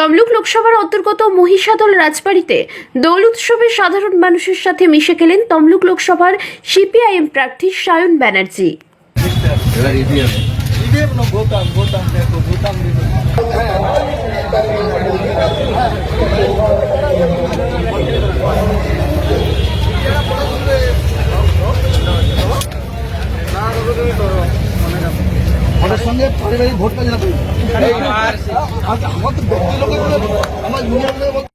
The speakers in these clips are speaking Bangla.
তমলুক লোকসভার অন্তর্গত মহিষাদল রাজবাড়িতে দোল উৎসবে সাধারণ মানুষের সাথে মিশে গেলেন তমলুক লোকসভার সিপিআইএম প্রার্থী সায়ন ব্যানার্জি। সঙ্গে পারিবারিক ভোটটা যেন আচ্ছা, আমার তো ব্যক্তি লোকের আমার ইউনিয়ন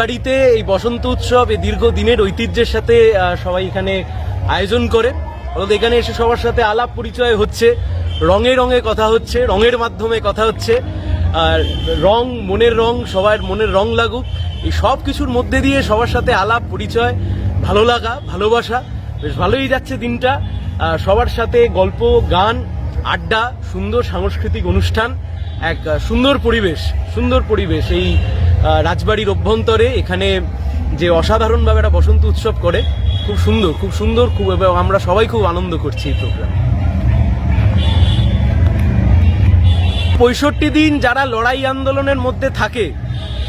রাজবাড়িতে এই বসন্ত উৎসব এই দীর্ঘ দিনের ঐতিহ্যের সাথে সবাই এখানে আয়োজন করে। অর্থাৎ এখানে এসে সবার সাথে আলাপ পরিচয় হচ্ছে, রঙে রঙে কথা হচ্ছে, রঙের মাধ্যমে কথা হচ্ছে। আর রং, মনের রং, সবার মনের রং লাগুক। এই সব কিছুর মধ্যে দিয়ে সবার সাথে আলাপ পরিচয়, ভালো লাগা, ভালোবাসা। বেশ ভালোই যাচ্ছে দিনটা। সবার সাথে গল্প, গান, আড্ডা, সুন্দর সাংস্কৃতিক অনুষ্ঠান, এক সুন্দর পরিবেশ সুন্দর পরিবেশ। এই রাজবাড়ির অভ্যন্তরে এখানে যে অসাধারণভাবে একটা বসন্ত উৎসব করে, খুব সুন্দর খুব সুন্দর, খুব এবং আমরা সবাই খুব আনন্দ করছি এই প্রোগ্রাম পঁয়ষট্টি দিন যারা লড়াই আন্দোলনের মধ্যে থাকে,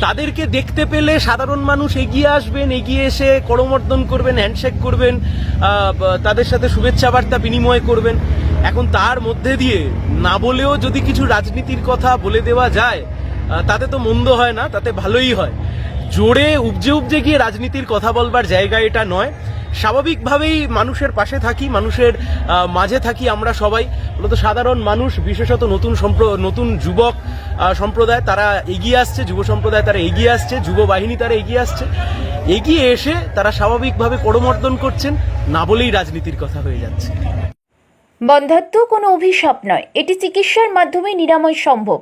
তাদেরকে দেখতে পেলে সাধারণ মানুষ এগিয়ে আসবেন, এগিয়ে এসে করমর্দন করবেন হ্যান্ডশেক করবেন তাদের সাথে শুভেচ্ছা বার্তা বিনিময় করবেন। এখন তার মধ্যে দিয়ে না বলেও যদি কিছু রাজনীতির কথা বলে দেওয়া যায় তাতে তো মন্দ হয় না, তাতে ভালোই হয়। জোরে উপজে উপজে গিয়ে রাজনীতির কথা বলবার জায়গা এটা নয়। স্বাভাবিকভাবেই মানুষের পাশে থাকি, মানুষের মাঝে থাকি আমরা সবাই। মূলত সাধারণ মানুষ, বিশেষত নতুন সম্প্র- নতুন যুবক সম্প্রদায়, তারা এগিয়ে আসছে, যুব সম্প্রদায় তারা এগিয়ে আসছে, যুব বাহিনী তারা এগিয়ে আসছে। এগিয়ে এসে তারা স্বাভাবিকভাবে করমর্দন করছেন, না বলেই রাজনীতির কথা হয়ে যাচ্ছে। বন্ধাত্ম কোনো অভিশাপ নয়, এটি চিকিৎসার মাধ্যমে নিরাময় সম্ভব।